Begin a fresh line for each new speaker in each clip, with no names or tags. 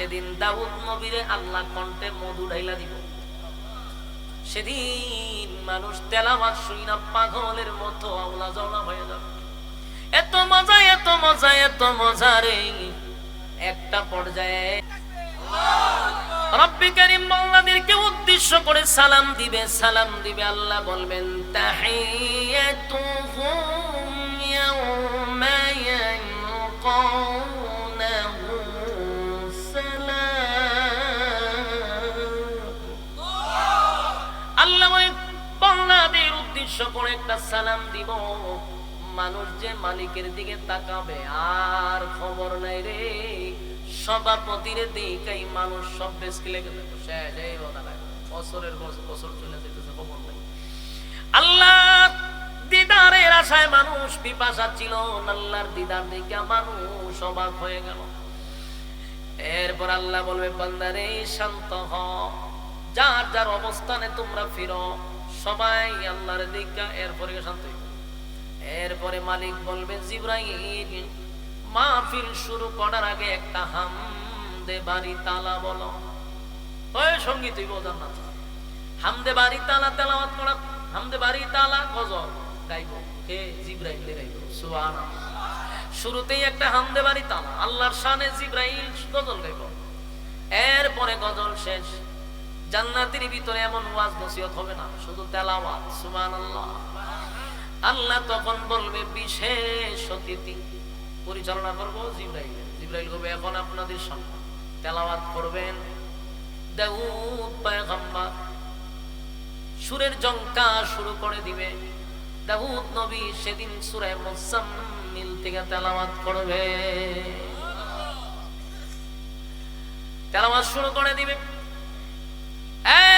সেদিন দাউদ নবীরে আল্লাহ কণ্ঠে মধু ডাইলা দিব। সেদিন মানুষ তেলামাত শুই না পাগলের মতো আওলা জওলা হয়ে যাবে। এত মজা এত মজা এত মজা রে। একটা পর্যায়ে উদ্দেশ্য করে সালাম দিবে সালাম দিবে। আল্লাহ বলবেন, তাহিয়াতুহুম সালাম দিব। মানুষ যে মালিকের দিকে তাকাবে, আর খবর নাই রে। সভাপতির দিকেই মানুষ সব বেশি লেগে যাবে শেষ এই বছরের বছর বছর চলে যেতেছে খবর নাই। আল্লাহ দিদারের আশায় মানুষ পিপাসা ছিল, আল্লাহর দিদার দিকে মানুষ অবাক হয়ে গেল। এরপর আল্লাহ বলবে, বান্দারে, শান্ত হ। যার যার অবস্থানে তোমরা ফিরো সবাই আল্লাহর দিকা, এরপরে শান্ত। এরপরে মালিক বলবে জিব্রাইল, মাহফিল শুরু করার আগে একটা হাম দে বাড়ি তালা বলো। ওই সংগীত তুই বোঝার না হামদে বাড়ি তালা তেলাওয়াত করা, হামদে বাড়ি তালা গজল গাইব কে? জিব্রাইল গাইব। সুবহানাল্লাহ। শুরুতেই একটা হামদে বাড়ি তালা, আল্লাহর শানে জিব্রাইল গজল গাইব। এরপরে গজল শেষ। জান্নাতের ভিতরে এমন ওয়াজ নসিহত হবে না। শুধু তেলাওয়াত, সুবহানাল্লাহ। আল্লাহ তখন বলবে, বিশেষ অতিথি। পরিচালনা করব জিব্রাইল। জিব্রাইল হবে এখন আপনাদের সামনে। তেলাওয়াত করবেন। দাউদ পয়গম্বর সুরের জঙ্কা শুরু করে দিবে। দাউদ নবী সেদিন সুরে মুসাম্মিল থেকে তেলাওয়াত করবে। তেলাওয়াত শুরু করে দিবে।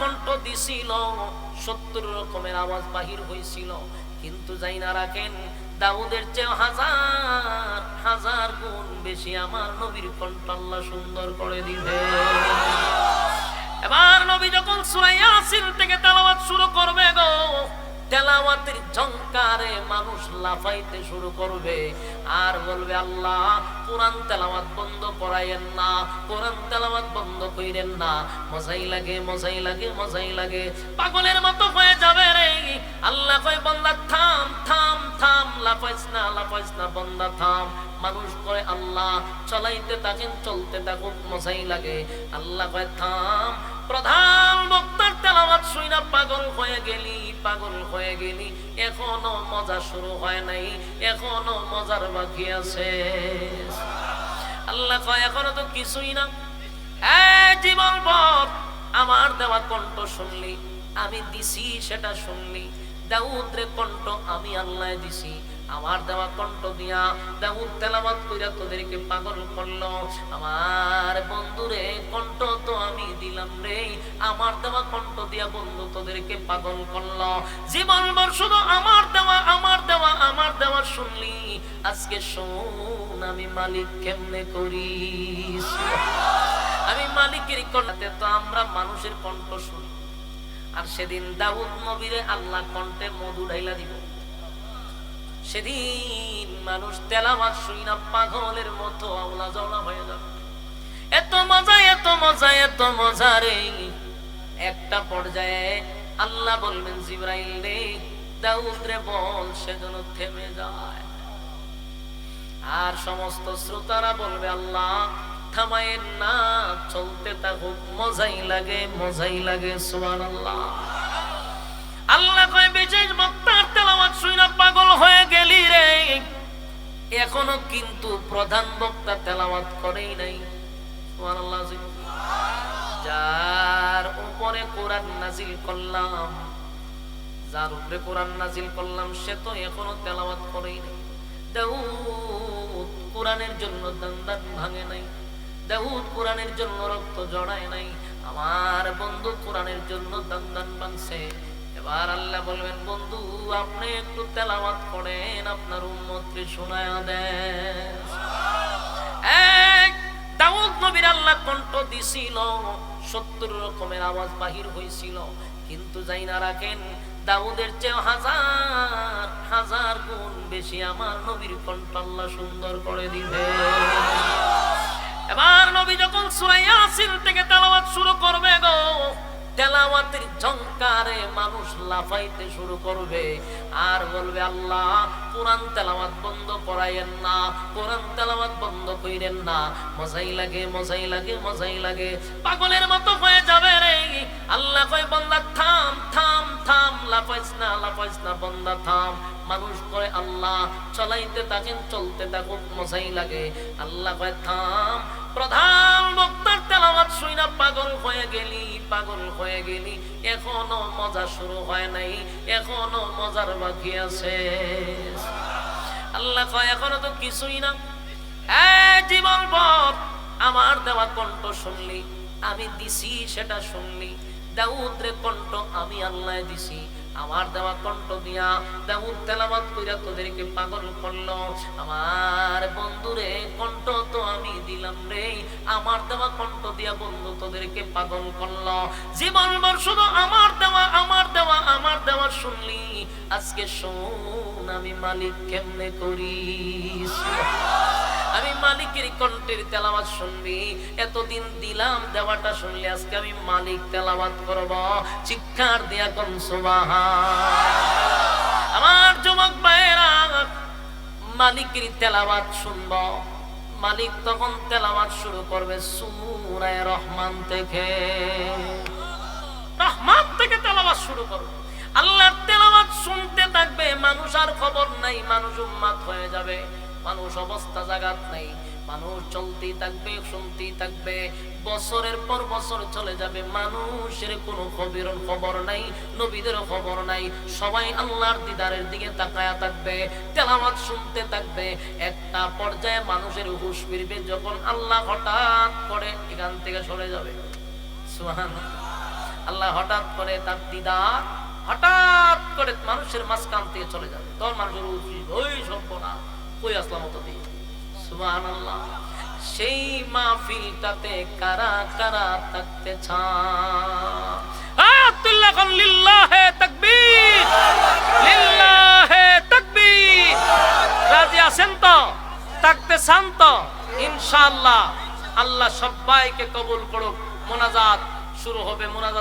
কণ্ঠ দিছিল, সত্তর রকমের আওয়াজ বাহির হয়েছিল কিন্তু যাই না রাখেন, দাউদের চেয়ে হাজার হাজার গুণ বেশি আমার নবীর কণ্ঠ আল্লাহ সুন্দর করে দিবে। এবার নবী যখন সুরাইয়া আসিল থেকে তালাবাদ শুরু করবে গো তেলাওয়াতের ঝংকারে মানুষ লাফাইতে শুরু করবে। আর বলবে, আল্লাহ, কোরআন তেলাওয়াত বন্ধ করাইয়েন না, কোরআন তেলাওয়াত বন্ধ কইরেন না। মজাই লাগে মজাই লাগে মজাই লাগে। পাগলের মতো হয়ে যাবে রে। আল্লাহ কয়, বন্দা, থাম থাম থাম, লাফাইস না লাফাইস না, বন্দা, থাম। মানুষ কয়, আল্লাহ, চলাইতে থাকেন, চলতে থাকুক, মজাই লাগে। আল্লাহ কয়, থাম, প্রধান গেলি এখনও মজা শুরু হয় নাই, এখনও মজার বাকি আছে। আল্লাহ কয়, এখনও তো কিছুই না। জীবন পথ, আমার দেওয়া কণ্ঠ শুনলি, আমি দিছি সেটা শুনলি। দাউদ্রে কণ্ঠ আমি আল্লাহ দিছি আমার দেওয়া কণ্ঠ দিয়া দাউদ তেলাওয়াত কইরা তোদেরকে পাগল করল। আমার বন্ধুরে কণ্ঠ তো আমি দিলাম রে। আমার দেওয়া কণ্ঠ দিয়া বন্ধু তোদেরকে পাগল করল। জীবন ভর শুধু আমার দেওয়া আমার দেওয়া আমার দেওয়া শুনলি। আজকে শোন, আমি মালিক কেমনে করি? আমি মালিকের কণ্ঠে তো আমরা মানুষের কণ্ঠ শুনি। আর সেদিন দাউদ নবীরে আল্লাহ কণ্ঠে মধু ডাইলা দিব। সেদিন মানুষ তেলামাত শুই না, পাগলের মতো আওলা জওলা হয়ে যাবে। এত মজা এত মজা এত মজা রে। একটা পর্যায়ে আল্লাহ বলবেন, জিব্রাইল রে, দাউদ রে বল সে যেন থেমে যায়। আর সমস্ত শ্রোতারা বলবে, আল্লাহ থামায়েন না, চলতে থাকুক মজাই লাগে মজাই লাগে সুবহান আল্লাহ আল্লাহ কয়, বিশেষ তেলাওয়াত শুইনা পাগল হয়ে গেলি রে। এখনও কিন্তু প্রধান বক্তা তেলাওয়াত করেই নাই। যার উপরে কোরআন নাজিল করলাম, যার উপরে কোরআন নাজিল করলাম, সে তো এখনও তেলাওয়াত করেই নাই। দাউদ কোরআনের জন্য দান ভাঙে নাই। দাউদ কোরআনের জন্য রক্ত জড়ায় নাই। আমার বন্ধু কোরআনের জন্য দান বানছে এবার আল্লাহ বলবেন, বন্ধু, আপনি একটু তেলাওয়াত করেন, আপনার উন্মতকে শোনায়া দেন। এক দাউদ নবীর আল্লাহ কণ্ঠ দিছিল, সত্তর রকমের আওয়াজ বাহির হয়েছিল কিন্তু যাই না রাখেন, দাউদের চেয়ে হাজার হাজার গুণ বেশি আমার নবীর কণ্ঠ আল্লাহ সুন্দর করে দিবে। এবার নবী যখন সুরাইয়া আসিল থেকে তেলাওয়াত শুরু করবে গো তেলাওয়াতের ঝংকারে মানুষ লাফাইতে শুরু করবে। আর বলবে, আল্লাহ, কোরআন তেলাওয়াত বন্ধ করাইয়েন না, কোরআন তেলাওয়াত বন্ধ কইরেন না। মজাই লাগে মজাই লাগে মজাই লাগে। পাগলের মতো হয়ে যাবে রে। আল্লাহ কয়, বন্দা, থাম থাম থাম, লাফাইস না লাফাইস না, বন্দা, থাম। মানুষ কয়, আল্লাহ, চলাইতে থাকেন, চলতে থাকুক, মজাই লাগে। আল্লাহ কয়, থাম, প্রধান বক্তার তেলাওয়াত শুই না পাগল হয়ে গেলি, পাগল হয়ে গেলি, এখনও মজা শুরু হয় নাই, এখনও মজার বাকি আছে। আল্লাহ কয়, এখনও তো কিছুই না। জীবন পথ, আমার দেওয়া কণ্ঠ শুনলি, আমি দিছি সেটা শুনলি, দাউদ্রে কণ্ঠ আমি আল্লাহ দিছি। আমার দেওয়া কণ্ঠ দিয়া দাউদ তেলাবাদ কইরা তোদেরকে পাগল করল। আমার বন্ধুরে কণ্ঠ তো আমি দিলাম রে। আমার দেওয়া কণ্ঠ দিয়া বন্ধু তোদেরকে পাগল করল। জীবন শুধু আমার দেওয়া আমার দেওয়া আমার দেওয়া শুনলি। আজকে শোন আমি মালিক কেমনে করি? আমি মালিকের কণ্ঠের তেলাওয়াত শুনবি। এতদিন দিলাম দেওয়াটা শুনলে আজকে আমি মালিক তেলাওয়াত করব। চিৎকার দিয়া কোন আমার যুবক ভাইয়েরা, মালিকের তেলাওয়াত শুনব। মালিক তখন তেলাওয়াত শুরু করবে সুরায় রহমান থেকে। রহমান থেকে তেলাওয়াত শুরু করবে আল্লাহর তেলাওয়াত শুনতে থাকবে, মানুষ আর খবর নাই, মানুষ উম্মাত হয়ে যাবে। মানুষ অবস্থা জাগাত নাই। মানুষ চলতেই থাকবে, শুনতেই থাকবে। বছরের পর বছর চলে যাবে, মানুষের কোনো খবর খবর নাই, নবীদের খবর নাই। সবাই আল্লাহর দিদারের দিকে তাকায়া থাকবে, তেলাওয়াত শুনতে থাকবে। একটা পর্যায়ে মানুষের হুশ ফিরবে যখন আল্লাহ হঠাৎ করে এখান থেকে সরে যাবে। সুবহানাল্লাহ। আল্লাহ হঠাৎ করে তার দিদার হঠাৎ করে মানুষের মাঝখান থেকে চলে যাবে। তখন মানুষের উচিত ওই সম্পনা কই আসলাম সেই মাহফিলটাতে কারা কারা থাকতে চান? তো? আল্লাহ সবাইকে কবুল করুক। মোনাজাত শুরু হবে, মোনাজাত